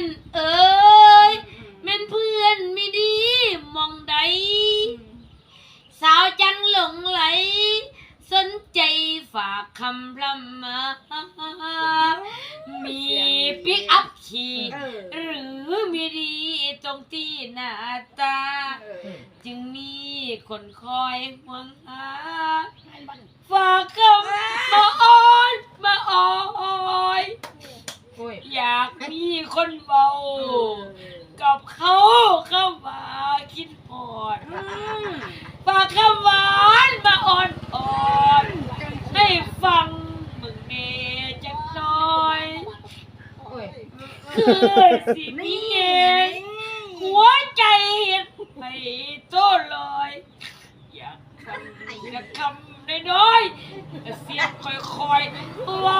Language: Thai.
นเอ้ยแม่นเพื่อนไม่ดีมองใด สาวจังหลงไหล สนใจฝากคำพร่ำมา มีปิกอัพขี่เออ หรือมีดีตรงที่หน้าตาเออจึงมีคนคอยห่วงหา ฝากคำมาอ้อนมาอ้อย โอ้ยอยากมีคนเบา กับเขาเข้ามาคิดหอดฝากคำหวานมาอ่อนอ่อนๆให้ฟังมึงเนจักหน่อยโอ้ยคือสิมีเองหัวใจไปโต้ลอย อยากคำอยากคำน้อยๆเสียงค่อยๆว่า